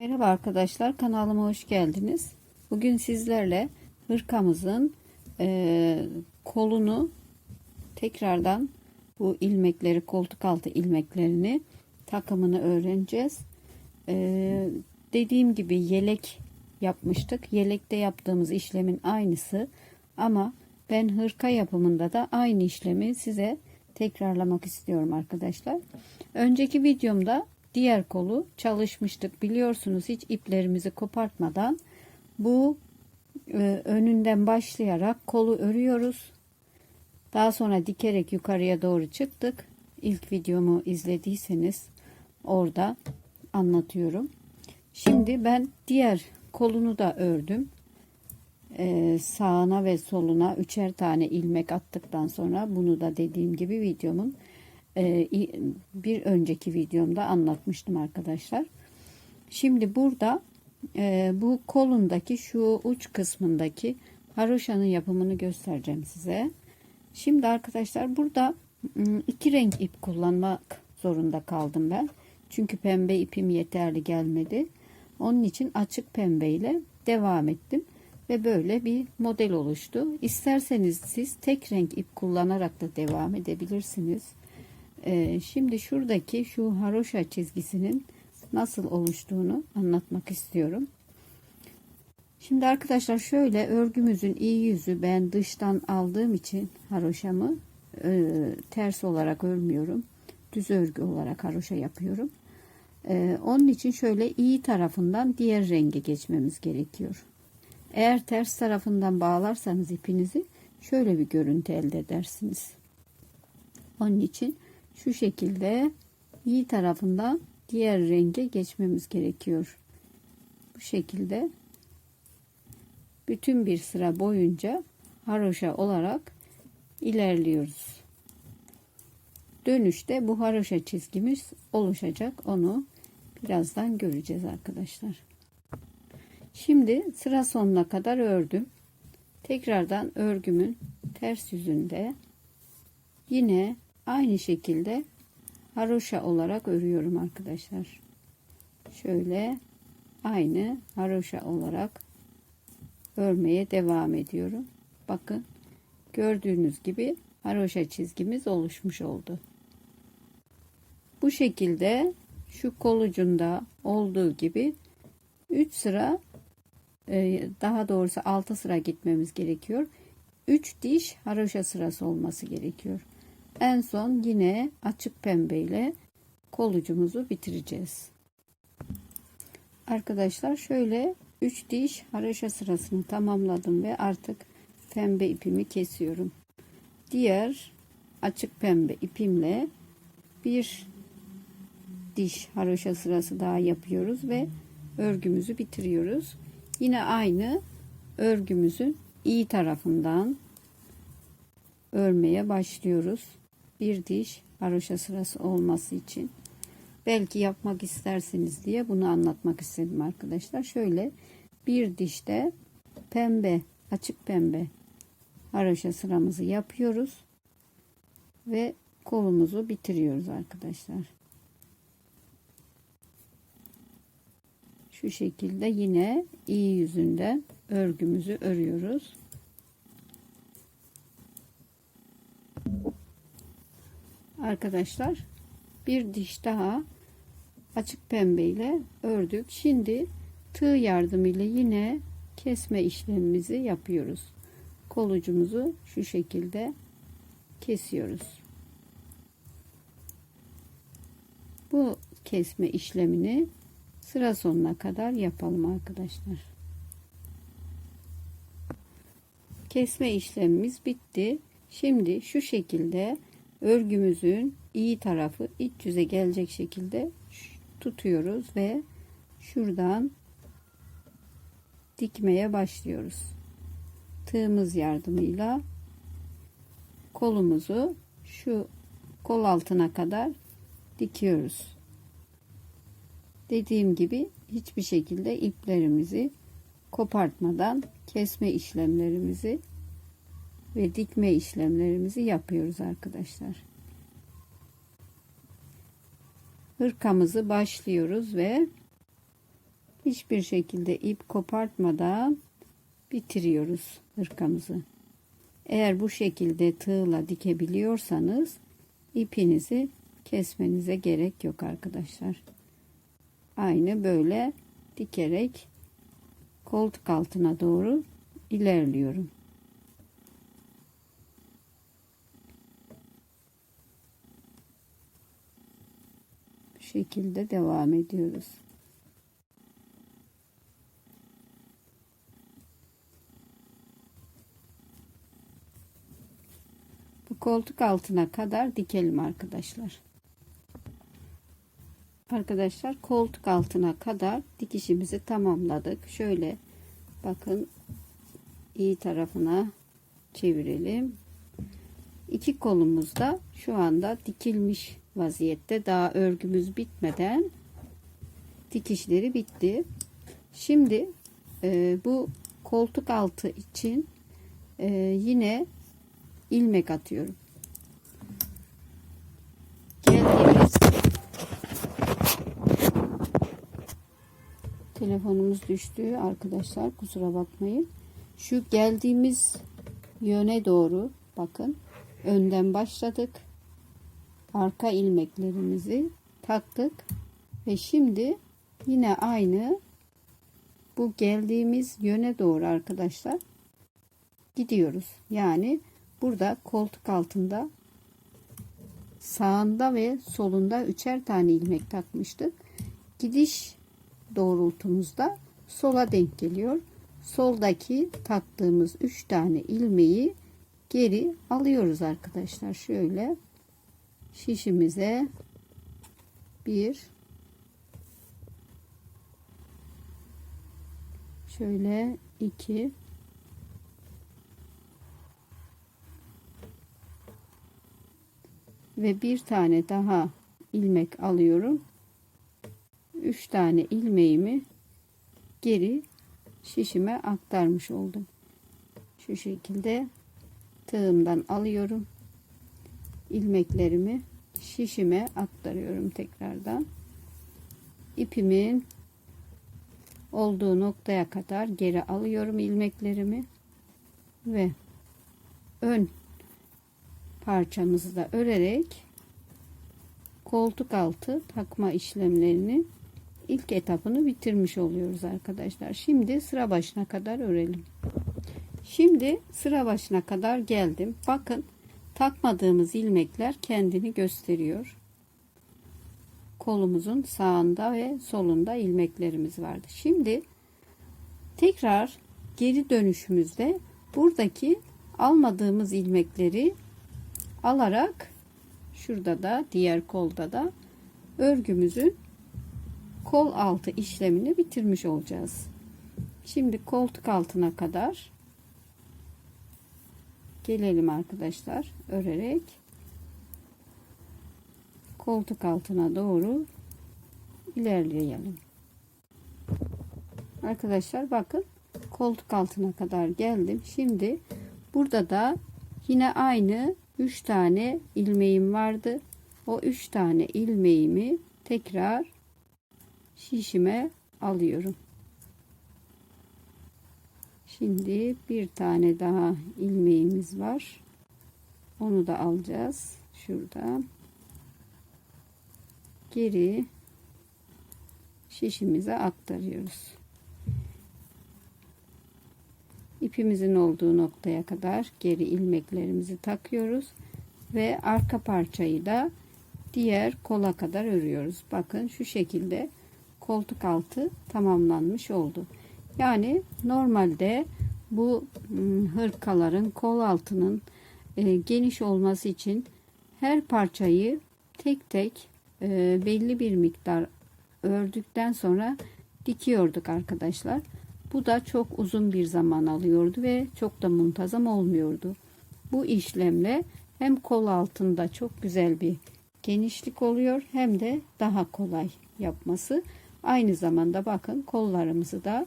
Merhaba arkadaşlar kanalıma hoş geldiniz. Bugün sizlerle hırkamızın e, kolunu tekrardan bu ilmekleri koltuk altı ilmeklerini takımını öğreneceğiz. E, dediğim gibi yelek yapmıştık. Yelekte yaptığımız işlemin aynısı ama ben hırka yapımında da aynı işlemi size tekrarlamak istiyorum arkadaşlar. Önceki videomda diğer kolu çalışmıştık. Biliyorsunuz hiç iplerimizi kopartmadan bu e, önünden başlayarak kolu örüyoruz. Daha sonra dikerek yukarıya doğru çıktık. İlk videomu izlediyseniz orada anlatıyorum. Şimdi ben diğer kolunu da ördüm. Ee, sağına ve soluna üçer tane ilmek attıktan sonra bunu da dediğim gibi videomun bir önceki videomda anlatmıştım arkadaşlar. Şimdi burada e, bu kolundaki şu uç kısmındaki haroşanın yapımını göstereceğim size. Şimdi arkadaşlar burada ıı, iki renk ip kullanmak zorunda kaldım ben. Çünkü pembe ipim yeterli gelmedi. Onun için açık pembe ile devam ettim ve böyle bir model oluştu. İsterseniz siz tek renk ip kullanarak da devam edebilirsiniz. Ee, şimdi şuradaki şu haroşa çizgisinin nasıl oluştuğunu anlatmak istiyorum. Şimdi arkadaşlar şöyle örgümüzün iyi yüzü ben dıştan aldığım için haroşamı e, ters olarak örmüyorum. Düz örgü olarak haroşa yapıyorum. E, onun için şöyle iyi tarafından diğer renge geçmemiz gerekiyor. Eğer ters tarafından bağlarsanız ipinizi şöyle bir görüntü elde edersiniz. Onun için şu şekilde iyi tarafından diğer renge geçmemiz gerekiyor. Bu şekilde bütün bir sıra boyunca haroşa olarak ilerliyoruz. Dönüşte bu haroşa çizgimiz oluşacak. Onu birazdan göreceğiz arkadaşlar. Şimdi sıra sonuna kadar ördüm. Tekrardan örgümün ters yüzünde yine aynı şekilde haroşa olarak örüyorum arkadaşlar. Şöyle aynı haroşa olarak örmeye devam ediyorum. Bakın gördüğünüz gibi haroşa çizgimiz oluşmuş oldu. Bu şekilde şu kol ucunda olduğu gibi 3 sıra e, daha doğrusu 6 sıra gitmemiz gerekiyor. 3 diş haroşa sırası olması gerekiyor. En son yine açık pembe ile kolucumuzu bitireceğiz. Arkadaşlar şöyle 3 diş haroşa sırasını tamamladım ve artık pembe ipimi kesiyorum. Diğer açık pembe ipimle bir diş haroşa sırası daha yapıyoruz ve örgümüzü bitiriyoruz. Yine aynı örgümüzün iyi tarafından örmeye başlıyoruz. Bir diş haroşa sırası olması için. Belki yapmak istersiniz diye bunu anlatmak istedim arkadaşlar. Şöyle bir dişte pembe, açık pembe haroşa sıramızı yapıyoruz ve kolumuzu bitiriyoruz arkadaşlar. Şu şekilde yine iyi yüzünden örgümüzü örüyoruz. Arkadaşlar bir diş daha açık pembe ile ördük. Şimdi tığ yardımıyla yine kesme işlemimizi yapıyoruz. Kolucumuzu şu şekilde kesiyoruz. Bu kesme işlemini sıra sonuna kadar yapalım arkadaşlar. Kesme işlemimiz bitti. Şimdi şu şekilde örgümüzün iyi tarafı iç yüze gelecek şekilde tutuyoruz ve şuradan dikmeye başlıyoruz. Tığımız yardımıyla kolumuzu şu kol altına kadar dikiyoruz. Dediğim gibi hiçbir şekilde iplerimizi kopartmadan kesme işlemlerimizi ve dikme işlemlerimizi yapıyoruz arkadaşlar. Hırkamızı başlıyoruz ve hiçbir şekilde ip kopartmadan bitiriyoruz hırkamızı. Eğer bu şekilde tığla dikebiliyorsanız ipinizi kesmenize gerek yok arkadaşlar. Aynı böyle dikerek koltuk altına doğru ilerliyorum. Şekilde devam ediyoruz. Bu koltuk altına kadar dikelim arkadaşlar. Arkadaşlar koltuk altına kadar dikişimizi tamamladık. Şöyle bakın iyi tarafına çevirelim. İki kolumuz da şu anda dikilmiş vaziyette. Daha örgümüz bitmeden dikişleri bitti. Şimdi e, bu koltuk altı için e, yine ilmek atıyorum. Geldiğimiz telefonumuz düştü arkadaşlar kusura bakmayın. Şu geldiğimiz yöne doğru bakın önden başladık. Arka ilmeklerimizi taktık ve şimdi yine aynı bu geldiğimiz yöne doğru arkadaşlar gidiyoruz. Yani burada koltuk altında sağında ve solunda üçer tane ilmek takmıştık. Gidiş doğrultumuzda sola denk geliyor. Soldaki taktığımız 3 tane ilmeği geri alıyoruz arkadaşlar. Şöyle şişimize bir şöyle iki ve bir tane daha ilmek alıyorum. 3 tane ilmeğimi geri şişime aktarmış oldum. Şu şekilde tığımdan alıyorum. İlmeklerimi şişime aktarıyorum tekrardan. İpimin olduğu noktaya kadar geri alıyorum ilmeklerimi ve ön parçamızı da örerek koltuk altı takma işlemlerini ilk etapını bitirmiş oluyoruz arkadaşlar. Şimdi sıra başına kadar örelim. Şimdi sıra başına kadar geldim. Bakın takmadığımız ilmekler kendini gösteriyor. Kolumuzun sağında ve solunda ilmeklerimiz vardı. Şimdi tekrar geri dönüşümüzde buradaki almadığımız ilmekleri alarak şurada da diğer kolda da örgümüzün kol altı işlemini bitirmiş olacağız. Şimdi koltuk altına kadar gelelim arkadaşlar örerek koltuk altına doğru ilerleyelim. Arkadaşlar bakın koltuk altına kadar geldim. Şimdi burada da yine aynı 3 tane ilmeğim vardı. O 3 tane ilmeğimi tekrar şişime alıyorum. Şimdi bir tane daha ilmeğimiz var. Onu da alacağız. Şuradan. Geri şişimize aktarıyoruz. İpimizin olduğu noktaya kadar geri ilmeklerimizi takıyoruz ve arka parçayı da diğer kola kadar örüyoruz. Bakın şu şekilde koltuk altı tamamlanmış oldu. Yani normalde bu hırkaların kol altının e, geniş olması için her parçayı tek tek e, belli bir miktar ördükten sonra dikiyorduk arkadaşlar. Bu da çok uzun bir zaman alıyordu ve çok da muntazam olmuyordu. Bu işlemle hem kol altında çok güzel bir genişlik oluyor hem de daha kolay yapması. Aynı zamanda bakın kollarımızı da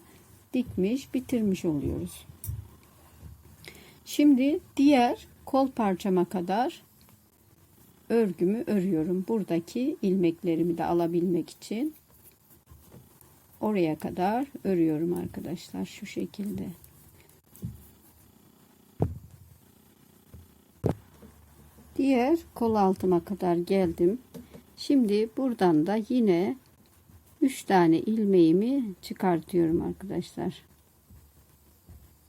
dikmiş bitirmiş oluyoruz. Şimdi diğer kol parçama kadar örgümü örüyorum. Buradaki ilmeklerimi de alabilmek için. oraya kadar örüyorum arkadaşlar şu şekilde. Diğer kol altıma kadar geldim. Şimdi buradan da yine 3 tane ilmeğimi çıkartıyorum arkadaşlar.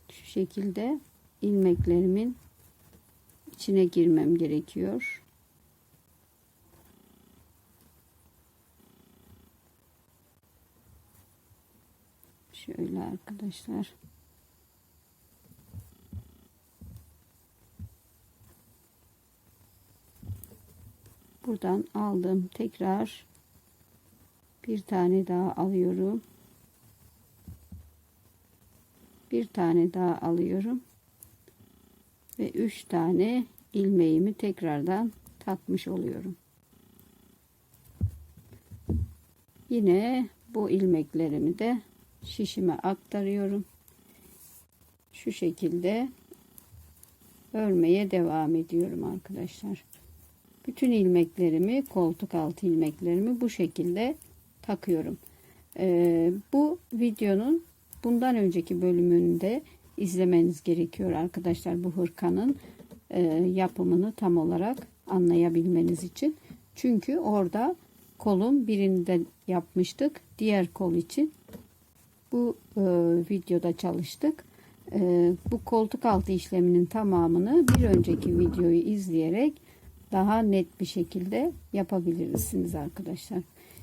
Şu şekilde ilmeklerimin içine girmem gerekiyor. Şöyle arkadaşlar. Buradan aldım. Tekrar bir tane daha alıyorum. Bir tane daha alıyorum. Ve üç tane ilmeğimi tekrardan takmış oluyorum. Yine bu ilmeklerimi de şişime aktarıyorum. Şu şekilde örmeye devam ediyorum arkadaşlar. Bütün ilmeklerimi, koltuk altı ilmeklerimi bu şekilde takıyorum. Ee, bu videonun bundan önceki bölümünde izlemeniz gerekiyor arkadaşlar bu hırkanın e, yapımını tam olarak anlayabilmeniz için. Çünkü orada kolun birinde yapmıştık. Diğer kol için bu e, videoda çalıştık. E, bu koltuk altı işleminin tamamını bir önceki videoyu izleyerek daha net bir şekilde yapabilirsiniz arkadaşlar.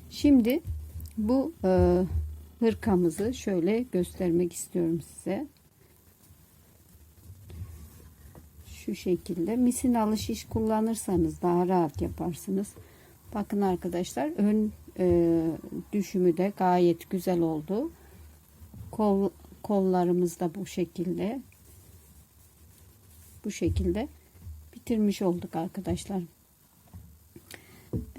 Şimdi bu e, hırkamızı şöyle göstermek istiyorum size. Şu şekilde misin alışış kullanırsanız daha rahat yaparsınız. Bakın arkadaşlar ön e, düşümü de gayet güzel oldu. Kol, kollarımız da bu şekilde. Bu şekilde bitirmiş olduk arkadaşlar.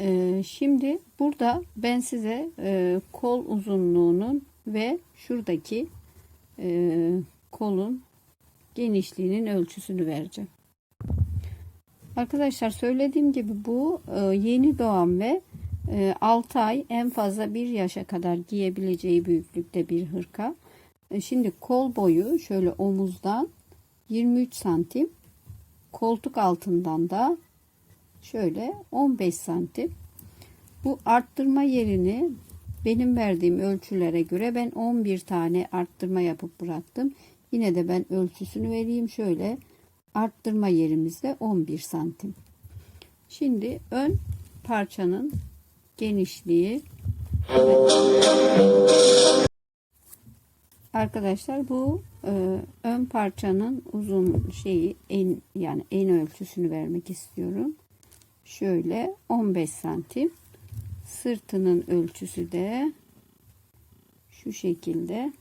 Ee, şimdi burada ben size e, kol uzunluğunun ve şuradaki e, kolun genişliğinin ölçüsünü vereceğim. Arkadaşlar söylediğim gibi bu e, yeni doğan ve e, 6 ay en fazla 1 yaşa kadar giyebileceği büyüklükte bir hırka. Şimdi kol boyu şöyle omuzdan 23 santim koltuk altından da şöyle 15 santim. Bu arttırma yerini benim verdiğim ölçülere göre ben 11 tane arttırma yapıp bıraktım. Yine de ben ölçüsünü vereyim. Şöyle arttırma yerimizde 11 santim. Şimdi ön parçanın genişliği Arkadaşlar bu e, ön parçanın uzun şeyi en yani en ölçüsünü vermek istiyorum. Şöyle 15 santim. Sırtının ölçüsü de şu şekilde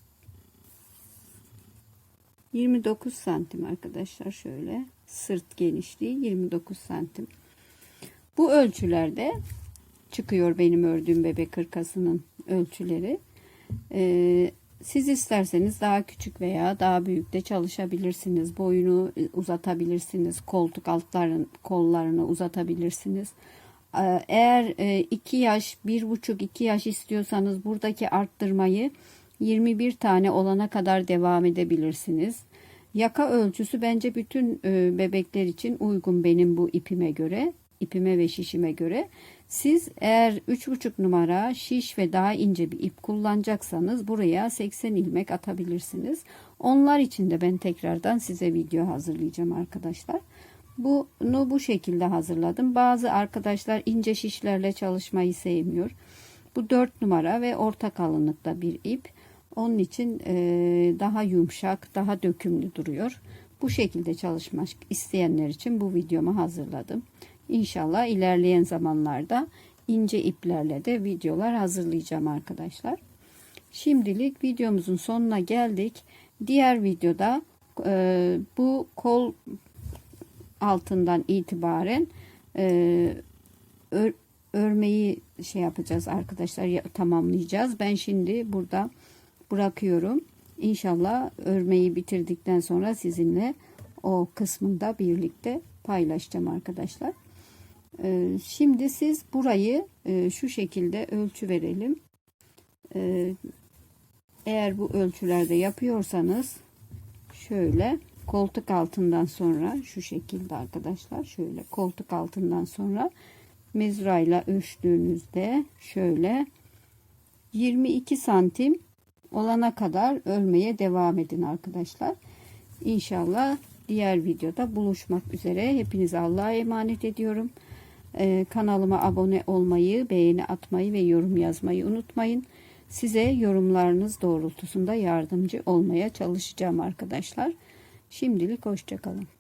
29 santim arkadaşlar şöyle sırt genişliği 29 santim. Bu ölçülerde çıkıyor benim ördüğüm bebek hırkasının ölçüleri. Ee, siz isterseniz daha küçük veya daha büyük de çalışabilirsiniz. Boyunu uzatabilirsiniz. Koltuk altların kollarını uzatabilirsiniz. Ee, eğer 2 e, yaş, 1,5-2 yaş istiyorsanız buradaki arttırmayı 21 tane olana kadar devam edebilirsiniz. Yaka ölçüsü bence bütün e, bebekler için uygun benim bu ipime göre, ipime ve şişime göre. Siz eğer 3,5 numara şiş ve daha ince bir ip kullanacaksanız buraya 80 ilmek atabilirsiniz. Onlar için de ben tekrardan size video hazırlayacağım arkadaşlar. Bunu bu şekilde hazırladım. Bazı arkadaşlar ince şişlerle çalışmayı sevmiyor. Bu 4 numara ve orta kalınlıkta bir ip. Onun için e, daha yumuşak, daha dökümlü duruyor. Bu şekilde çalışmak isteyenler için bu videomu hazırladım. İnşallah ilerleyen zamanlarda ince iplerle de videolar hazırlayacağım arkadaşlar. Şimdilik videomuzun sonuna geldik. Diğer videoda e, bu kol altından itibaren e, ör, örmeyi şey yapacağız arkadaşlar tamamlayacağız. Ben şimdi burada bırakıyorum. İnşallah örmeyi bitirdikten sonra sizinle o kısmında birlikte paylaşacağım arkadaşlar. Ee, şimdi siz burayı e, şu şekilde ölçü verelim. Ee, eğer bu ölçülerde yapıyorsanız şöyle koltuk altından sonra şu şekilde arkadaşlar şöyle koltuk altından sonra mezrayla ölçtüğünüzde şöyle 22 santim olana kadar örmeye devam edin arkadaşlar. İnşallah diğer videoda buluşmak üzere. Hepinize Allah'a emanet ediyorum. Ee, kanalıma abone olmayı, beğeni atmayı ve yorum yazmayı unutmayın. Size yorumlarınız doğrultusunda yardımcı olmaya çalışacağım arkadaşlar. Şimdilik hoşçakalın.